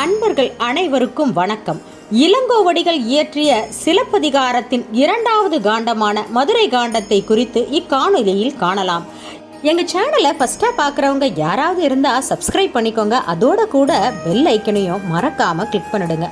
அன்பர்கள் அனைவருக்கும் வணக்கம். இளங்கோவடிகள் இயற்றிய சிலப்பதிகாரத்தின் இரண்டாவது காண்டமான மதுரை காண்டத்தை குறித்து இக்காணொலியில் காணலாம். எங்க சேனலை ஃபர்ஸ்டா பார்க்குறவங்க யாராவது இருந்தா சப்ஸ்கிரைப் பண்ணிக்கோங்க. அதோட கூட பெல் ஐக்கனையும் மறக்காம கிளிக் பண்ணிடுங்க.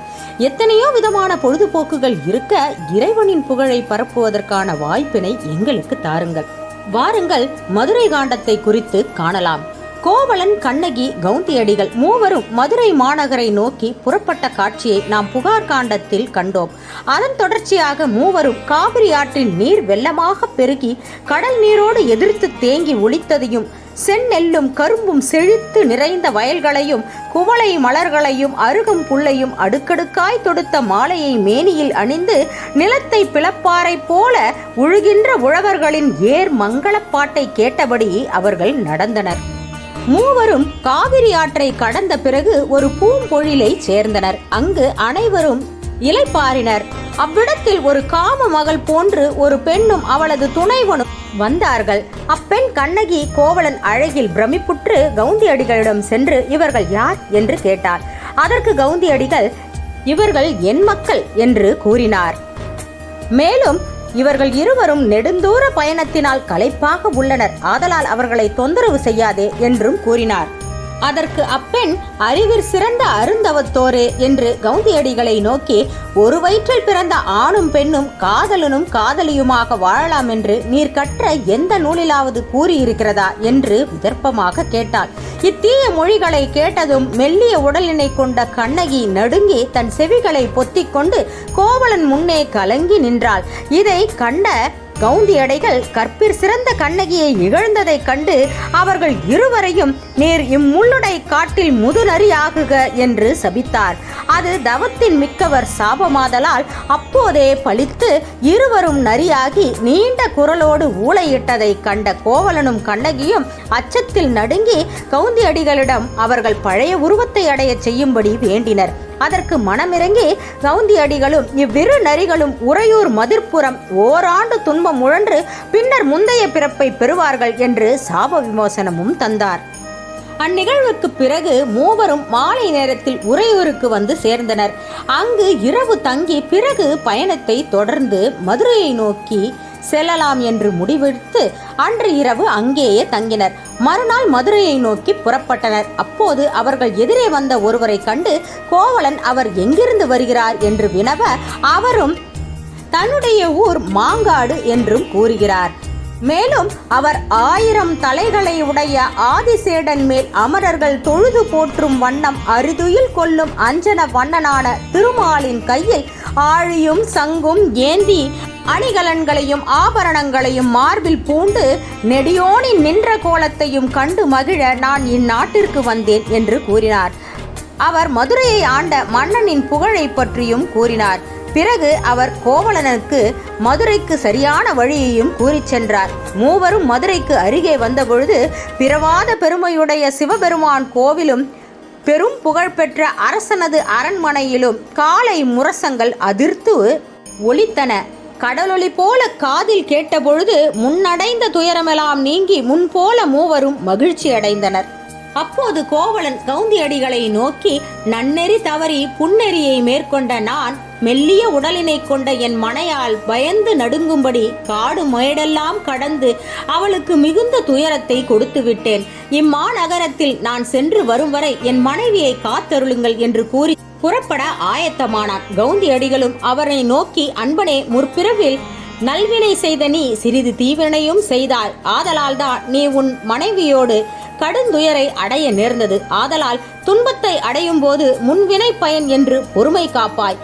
எத்தனையோ விதமான பொழுதுபோக்குகள் இருக்க இறைவனின் புகழை பரப்புவதற்கான வாய்ப்பினை எங்களுக்கு தாருங்கள். வாருங்கள் மதுரை காண்டத்தை குறித்து காணலாம். கோவலன் கண்ணகி கவுந்தியடிகள் மூவரும் மதுரை மாநகரை நோக்கி புறப்பட்ட காட்சியை நாம் புகார் காண்டத்தில் கண்டோம். அதன் தொடர்ச்சியாக மூவரும் காவிரி ஆற்றின் நீர் வெள்ளமாக பெருகி கடல் நீரோடு எதிர்த்து தேங்கி ஒளித்ததையும் செந்நெல்லும் கரும்பும் செழித்து நிறைந்த வயல்களையும் குவளை மலர்களையும் அருகும் புல்லையும் அடுக்கடுக்காய் தொடுத்த மாலையை மேனியில் அணிந்து நிலத்தை பிளப்பாறை போல உழுகின்ற உழவர்களின் ஏர் மங்களப்பாட்டை கேட்டபடி அவர்கள் நடந்தனர். மூவரும் காவிரி ஆற்றை கடந்த பிறகு ஒரு பூம்பொழிலை சேர்ந்தனர். அங்கு அனைவரும் இலைப்பாரினர் அவ்விடத்தில் ஒரு காம மகள் போன்று ஒரு பெண்ணும் அவளது துணைவனும் வந்தார்கள். அப்பெண் கண்ணகி கோவலன் அழகில் பிரமிப்புற்று கவுந்தியடிகளிடம் சென்று இவர்கள் யார் என்று கேட்டார். அதற்கு கவுந்தியடிகள் இவர்கள் என் மக்கள் என்று கூறினார். மேலும் இவர்கள் இருவரும் நெடுந்தூர பயணத்தினால் களைப்பாக உள்ளனர். ஆதலால் அவர்களை தொந்தரவு செய்யாதே என்றும் கூறினார். அதற்கு அப்பெண் அறிவில் சிறந்த அருந்தவத்தோரே என்று கவுந்தியடிகளை நோக்கி ஒரு வயிற்றில் பிறந்த ஆணும் பெண்ணும் காதலனும் காதலியுமாக வாழலாம் என்று நீர் கற்ற எந்த நூலிலாவது கூறியிருக்கிறதா? என்று விதர்ப்பமாக கேட்டாள். இத்தீய மொழிகளை கேட்டதும் மெல்லிய உடலினை கொண்ட கண்ணகி நடுங்கி தன் செவிகளை பொத்திக்கொண்டு கோவலன் முன்னே கலங்கி நின்றாள். இதை கண்ட கவுந்தியடைகள் கற்பிற் சிறந்த கண்ணகியை இகழ்ந்ததைக் கண்டு அவர்கள் இருவரையும் நேர் இம்முள்ளுடை காட்டில் முதுநரியாகுக என்று சபித்தார். அது தவத்தின் மிக்கவர் சாபமாதலால் அப்போதே பழித்து இருவரும் நரியாகி நீண்ட குரலோடு ஊளையிட்டதை கண்ட கோவலனும் கண்ணகியும் அச்சத்தில் நடுங்கி கவுந்தியடிகளிடம் அவர்கள் பழைய உருவத்தை அடையச் செய்யும்படி வேண்டினர். அதற்கு மனமிறங்கி கவுந்தியடிகளும் இவ்விரு நரிகளும் உறையூர் மதிர்ப்புறம் ஓராண்டு துன்பம் உழன்று பின்னர் முந்தைய பிறப்பை பெறுவார்கள் என்று சாப விமோசனமும் தந்தார். அந்நிகழ்வுக்கு பிறகு மூவரும் மாலை நேரத்தில் உறையூருக்கு வந்து சேர்ந்தனர். அங்கு இரவு தங்கி பிறகு பயணத்தை தொடர்ந்து மதுரையை நோக்கி செல்லலாம் என்று முடிவெடுத்து அன்று இரவு அங்கேயே தங்கினர். மறுநாள் மதுரையை நோக்கி புறப்பட்டனர். அப்போது அவர்கள் எதிரே வந்த ஒருவரை கண்டு கோவலன் அவர் எங்கிருந்து வருகிறார்? என்று வினவ அவரும் தன்னுடைய ஊர் மாங்காடு என்றும் கூறுகிறார். மேலும் அவர் ஆயிரம் தலைகளை உடைய ஆதிசேடன் மேல் அமரர்கள் தொழுது போற்றும் வண்ணம் அரிதுயில் கொள்ளும் அஞ்சன வண்ணனான திருமாலின் கையில் ஆழியும் சங்கும் ஏந்தி அணிகலன்களையும் ஆபரணங்களையும் மார்பில் பூண்டு நெடியோனி நின்ற கோலத்தையும் கண்டு மகிழ நான் இந்நாட்டிற்கு வந்தேன் என்று கூறினார். அவர் மதுரையை ஆண்ட மன்னனின் புகழை பற்றியும் கூறினார். பிறகு அவர் கோவலனுக்கு மதுரைக்கு சரியான வழியையும் கூறிச் சென்றார். மூவரும் மதுரைக்கு அருகே வந்தபொழுது பிறவாத பெருமையுடைய சிவபெருமான் கோவிலும் பெரும் புகழ்பெற்ற அரசனது அரண்மனையிலும் காலை முரசங்கள் அதிர்த்து ஒலித்தன. கடலொளி போல காதில் கேட்டபொழுது முன்னடைந்த துயரமெல்லாம் நீங்கி முன்போல மூவரும் மகிழ்ச்சி அடைந்தனர் அப்போது கோவலன் கவுந்தியடிகளை நோக்கி நன்னெறி தவறி புன்னெறியை மேற்கொண்ட நான் மெல்லிய உடலினை கொண்ட என் மனையால் பயந்து நடுங்கும்படி காடு மேடெல்லாம் கடந்து அவளுக்கு மிகுந்த துயரத்தை கொடுத்து விட்டேன். இம்மாநகரத்தில் நான் சென்று வரும் வரை என் மனைவியை காத்தருளுங்கள் என்று கூறி புறப்பட ஆயத்தமானான். கவுந்தியடிகளும் அவரை நோக்கி அன்பனே முற்பிறவில் நல்வினை செய்த நீ சிறிது தீவினையும் செய்தாய். ஆதலால் தான் நீ உன் மனைவியோடு கடுந்துயரை அடைய நேர்ந்தது. ஆதலால் துன்பத்தை அடையும் போது முன்வினை பயன் என்று பொறுமை காப்பாய்.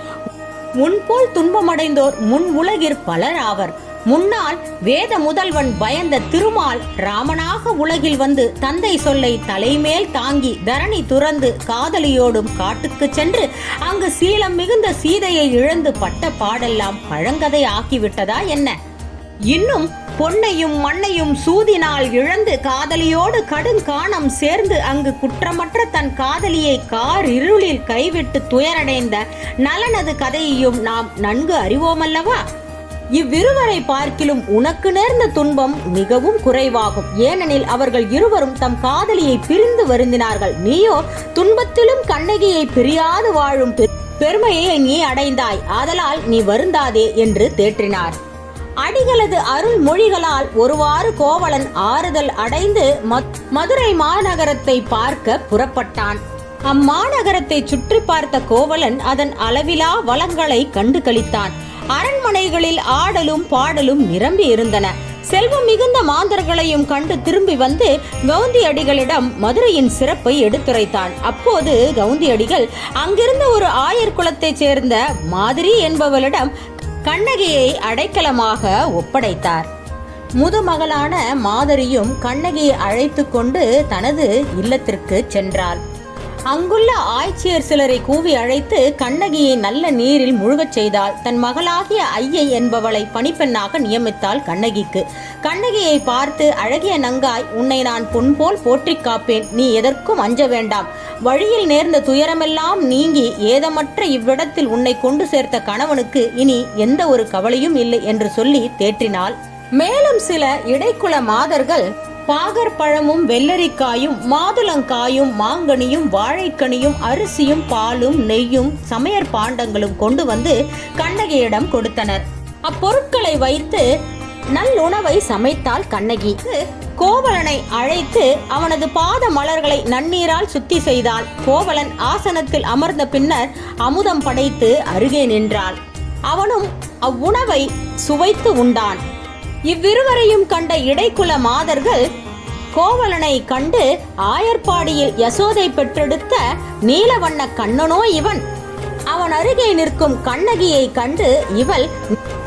முன்போல் துன்பமடைந்தோர் முன் உலகிற் பலர் ஆவர். முன்னால் வேத முதல்வன் பயந்த திருமால் ராமனாக உலகில் வந்து தந்தை சொல்லை தலைமேல் தாங்கி தரணி துறந்து காதலியோடும் காட்டுக்கு சென்று அங்கு சீலம் மிகுந்த சீதையை இழந்து பட்ட பாடெல்லாம் பழங்கதை ஆக்கிவிட்டதா என்ன? இன்னும் பொன்னையும் மண்ணையும் சூதினால் இழந்து காதலியோடு கடுங்காணம் சேர்ந்து அங்கு குற்றமற்ற தன் காதலியை கார் இருளில் கைவிட்டு துயரடைந்த நலனது கதையையும் நாம் நன்கு அறிவோமல்லவா? இவ்விருவரை பார்க்கிலும் உனக்கு நேர்ந்த துன்பம் மிகவும் குறைவாகும். ஏனெனில் அவர்கள் இருவரும் தம் காதலியை பிரிந்து வருந்தினார்கள். நீயோ துன்பத்திலும் கண்ணகியை பிரியாது வாழும் பெருமையை நீ அடைந்தாய். ஆதலால் நீ வருந்தாதே என்று தேற்றினார். அடிகளது அருள் மொழிகளால் ஒருவாறு கோவலன் ஆறுதல் அடைந்து மத்- மதுரை மாநகரத்தை பார்க்க புறப்பட்டான். அம்மாநகரத்தை சுற்றி பார்த்த கோவலன் அதன் அளவிலா வளங்களை கண்டு கழித்தான் அரண்மனைகளில் ஆடலும் பாடலும் நிரம்பி இருந்தன. செல்வம் மிகுந்த மாந்தர்களையும் கண்டு திரும்பி வந்து கவுந்தி அடிகளிடம் மதுரையின் சிறப்பை எடுத்துரைத்தான். அப்போது கவுந்தி அடிகள் அங்கிருந்த ஒரு ஆயர் குலத்தைச் சேர்ந்த மாதிரி என்பவளிடம் கண்ணகியை அடைக்கலமாக ஒப்படைத்தார். முதுமகளான மாதரியும் கண்ணகியை அழைத்து கொண்டு தனது இல்லத்திற்கு சென்றாள். அங்குள்ள ஆய்ச்சியர் சிலரை கூவி அழைத்து கண்ணகியை நல்ல நீரில் முழுகச் செய்தால் தன் மகளாகிய ஐயை என்பவளை பணிப்பெண்ணாக நியமித்தாள் கண்ணகிக்கு. கண்ணகியை பார்த்து அழகிய நங்காய் உன்னை நான் பொன் போல் போற்றிக் காப்பேன். நீ எதற்கும் அஞ்ச வேண்டாம். வழியில் நேர்ந்த துயரமெல்லாம் நீங்கி ஏதமற்ற இவ்விடத்தில் உன்னை கொண்டு சேர்த்த கணவனுக்கு இனி எந்த ஒரு கவலையும் இல்லை என்று சொல்லி தேற்றினாள். மேலும் சில இடைக்குல மாதர்கள் பாகற்பழமும் வெள்ளரிக்காயும் மாதுளங்காயும் மாங்கனியும் வாழைக்கனியும் அரிசியும் பாலும் நெய்யும் சமையற் பாண்டங்களும் கொண்டு வந்து கண்ணகியிடம் கொடுத்தனர். அப்பொருட்களை வைத்து நல்லுணவை சமைத்தால் கண்ணகி. கோவலனை அழைத்து அவனது பாத மலர்களை நன்னீரால் சுத்தி செய்தாள். கோவலன் ஆசனத்தில் அமர்ந்த பின்னர் அமுதம் படைத்து அருகே நின்றாள். அவனும் அவ்வுணவை சுவைத்து உண்டான். இவ்விருவரையும் கண்ட இடைக்குல மாதர்கள் கோவலனை கண்டு ஆயர்பாடியில் யசோதை பெற்றெடுத்த நீலவண்ண கண்ணனோ இவன். அவன் அருகே நிற்கும் கண்ணகியை கண்டு இவள்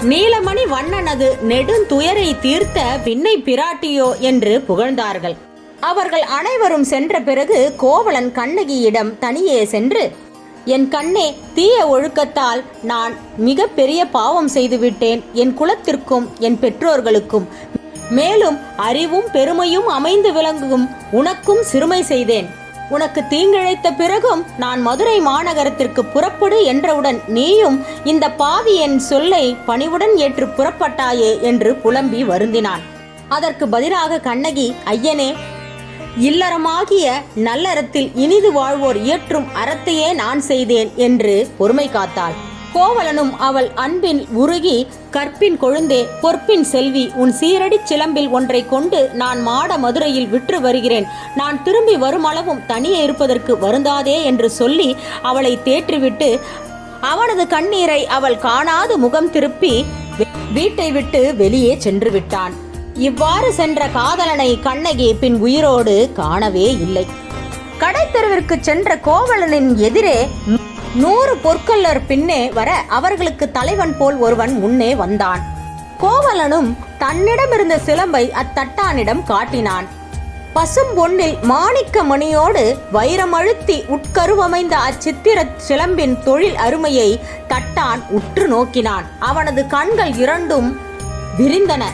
நீலமணி வண்ணனது நெடுந்துயரை தீர்த்த விண்ணை பிராட்டியோ? என்று புகழ்ந்தார்கள். அவர்கள் அனைவரும் சென்ற பிறகு கோவலன் கண்ணகியிடம் தனியே சென்று என் கண்ணே தீய ஒழுக்கத்தால் நான் மிக பெரிய பாவம் செய்துவிட்டேன். என் குலத்திற்கும் என் பெற்றோர்களுக்கும். மேலும் அறிவும் பெருமையும் அமைந்து விளங்கும் உனக்கும் சிறுமை செய்தேன். உனக்கு தீங்கிழைத்த பிறகும் நான் மதுரை மாநகரத்திற்கு புறப்படு என்றவுடன் நீயும் இந்த பாவி என் சொல்லை பணிவுடன் ஏற்று புறப்பட்டாயே என்று புலம்பி வருந்தினான். அதற்கு பதிலாக கண்ணகி ஐயனே இல்லறமாகிய நல்லறத்தில் இனிது வாழ்வோர் இயற்றும் அறத்தையே நான் செய்தேன் என்று பொறுமை காத்தாள். கோவலனும் அவள் அன்பில் உருகி கற்பின் கொழுந்தே பொற்பின் செல்வி உன் சீரடிச் சிலம்பில் ஒன்றை கொண்டு நான் மாட மதுரையில் விற்று வருகிறேன். நான் திரும்பி வருமளவும் தனியே இருப்பதற்கு வருந்தாதே என்று சொல்லி அவளை தேற்றிவிட்டு அவனது கண்ணீரை அவள் காணாது முகம் திருப்பி வீட்டை விட்டு வெளியே சென்று விட்டான். இவ்வாறு சென்ற காதலனை கண்ணகி பின் உயிரோடு காணவே இல்லை. கடைத்தெருவிற்கு சென்ற கோவலனின் எதிரே நூறு பொற்கல்லர் பின்னே வர அவர்களுக்கு தலைவன் போல் ஒருவன் முன்னே வந்தான். கோவலனும் தன்னிடமிருந்த சிலம்பை அத்தட்டானிடம் காட்டினான். பசும் பொன்னில் மாணிக்க மணியோடு வைரமழுத்தி உட்கருவமைந்த அச்சித்திர சிலம்பின் தொழில் அருமையை தட்டான் உற்று நோக்கினான். அவனது கண்கள் இரண்டும் விரிந்தன.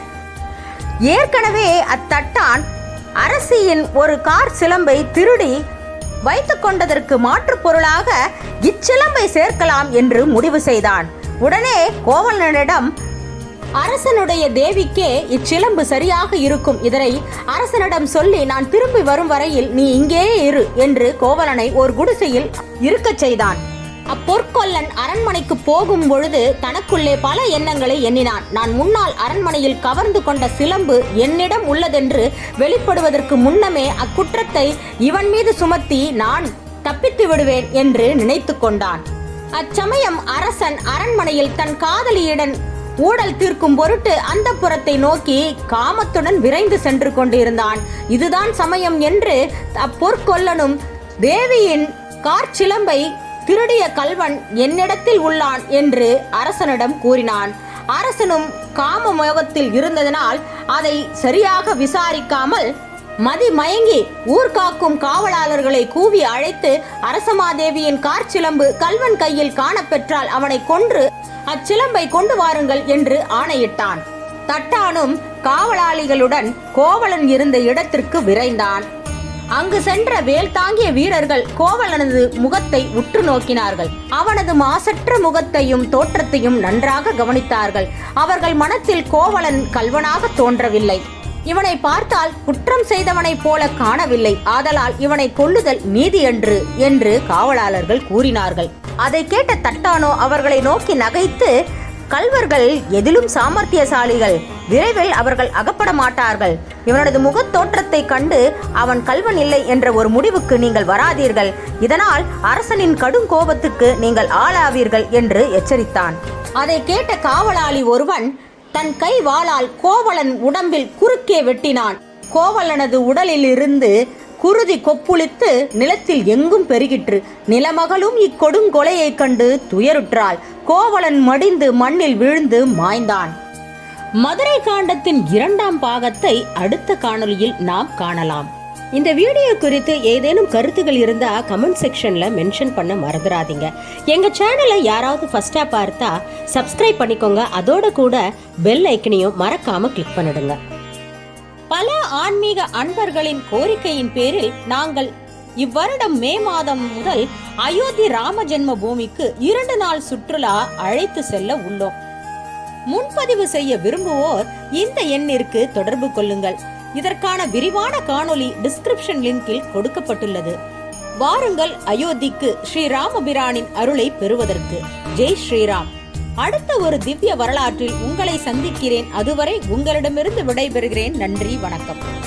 ஏற்கனவே அத்தட்டான் அரசியின் ஒரு கார் சிலம்பை திருடி வைத்து கொண்டதற்கு மாற்றுப் பொருளாக இச்சிலம்பை சேர்க்கலாம் என்று முடிவு செய்தான். உடனே கோவலனிடம் அரசனுடைய தேவிக்கே இச்சிலம்பு சரியாக இருக்கும். இதனை அரசனிடம் சொல்லி நான் திரும்பி வரும் வரையில் நீ இங்கேயே இரு என்று கோவலனை ஒரு குடிசையில் இருக்கச் செய்தான். அப்பொற்கொல்லன் அரண்மனைக்கு போகும் பொழுது தனக்குள்ளே பல எண்ணங்களை எண்ணினான். நான் முன்னால் அரண்மனையில் கவர்ந்து கொண்ட சிலம்பு என்னிடம் உள்ளதென்று வெளிப்படுவதற்கு முன்னமே அக்குற்றத்தை இவன் மீது சுமத்தி நான் தப்பித்து விடுவேன் என்று நினைத்து கொண்டான். அச்சமயம் அரசன் அரண்மனையில் தன் காதலியுடன் ஊடல் தீர்க்கும் பொருட்டு அந்த புறத்தை நோக்கி காமத்துடன் விரைந்து சென்று கொண்டிருந்தான். இதுதான் சமயம் என்று அப்பொற்கொல்லனும் தேவியின் கார்ச்சிலம்பை திருடிய கல்வன் என்னிடத்தில் உள்ளான் என்று அரசனிடம் கூறினான். அரசனும் காம முகத்தில் இருந்ததனால் அதை சரியாக விசாரிக்காமல் மதி மயங்கி ஊர்காக்கும் காவலாளர்களை கூவி அழைத்து அரசமாதேவியின் கார்ச்சிலம்பு கல்வன் கையில் காணப்பெற்றால் அவனை கொன்று அச்சிலம்பை கொண்டு வாருங்கள் என்று ஆணையிட்டான். தட்டானும் காவலாளிகளுடன் கோவலன் இருந்த இடத்திற்கு விரைந்தான். அங்கு சென்ற வேல் தாங்கிய வீரர்கள் கோவலனது முகத்தை உற்று நோக்கினார்கள். அவனது மாசற்ற முகத்தையும் தோற்றத்தையும் நன்றாக கவனித்தார்கள். அவர்கள் மனத்தில் கோவலன் கல்வனாக தோன்றவில்லை. இவனை பார்த்தால் குற்றம் செய்தவனைப் போல காணவில்லை. ஆதலால் இவனை கொல்லுதல் நீதி என்று என்று காவலாளர்கள் கூறினார்கள். அதை கேட்ட தட்டானோ அவர்களை நோக்கி நகைத்து கல்வர்கள் எதிலும் சாமர்த்தியசாலிகள். விரைவில் அவர்கள் அகப்பட மாட்டார்கள். இவனது முகத் தோற்றத்தை கண்டு அவன் கல்வன் இல்லை என்ற ஒரு முடிவுக்கு நீங்கள் வராதீர்கள். இதனால் அரசனின் கடும் கோபத்துக்கு நீங்கள் ஆளாவீர்கள் என்று எச்சரித்தான். அதை கேட்ட காவலாளி ஒருவன் தன் கை வாளால் கோவலன் உடம்பில் குறுக்கே வெட்டினான். கோவலனது உடலில் இருந்து குருதி கொப்புளித்து நிலத்தில் எங்கும் பெருகிற்று. நிலமகளும் இக்கொடுங்கொலையைக் கண்டு துயருற்றாள். கோவலன் மடிந்து மண்ணில் விழுந்து மாய்ந்தான். மதுரை காண்டத்தின் இரண்டாம் பாகத்தை அடுத்த காணொலியில் நாம் காணலாம். இந்த வீடியோ குறித்து ஏதேனும் கருத்துகள் இருந்தா கமெண்ட் செக்ஷன்ல மென்ஷன் பண்ண மறந்துடாதீங்க எங்க சேனலை யாராவது ஃபர்ஸ்டா பார்த்தா சப்ஸ்கிரைப் பண்ணிக்கோங்க. அதோட கூட பெல் ஐக்கனையும் மறக்காம கிளிக் பண்ணிடுங்க. பல ஆன்மீக அன்பர்களின் கோரிக்கையின் பேரில் நாங்கள் இவ்வருடம் மே மாதம் முதல் அயோத்தி ராம ஜென்ம பூமிக்கு இரண்டு நாள் சுற்றுலா அழைத்து செல்ல உள்ளோம். முன்பதிவு செய்ய விரும்புவோர் இந்த எண்ணிற்கு தொடர்பு கொள்ளுங்கள். இதற்கான விரிவான காணொலி டிஸ்கிரிப்ஷன் லிங்கில் கொடுக்கப்பட்டுள்ளது. வாருங்கள் அயோத்திக்கு ஸ்ரீ ராமபிரானின் அருளை பெறுவதற்கு. ஜெய் ஸ்ரீராம். அடுத்த ஒரு திவ்ய வரலாற்றில் உங்களை சந்திக்கிறேன். அதுவரை உங்களிடமிருந்து விடைபெறுகிறேன். நன்றி வணக்கம்.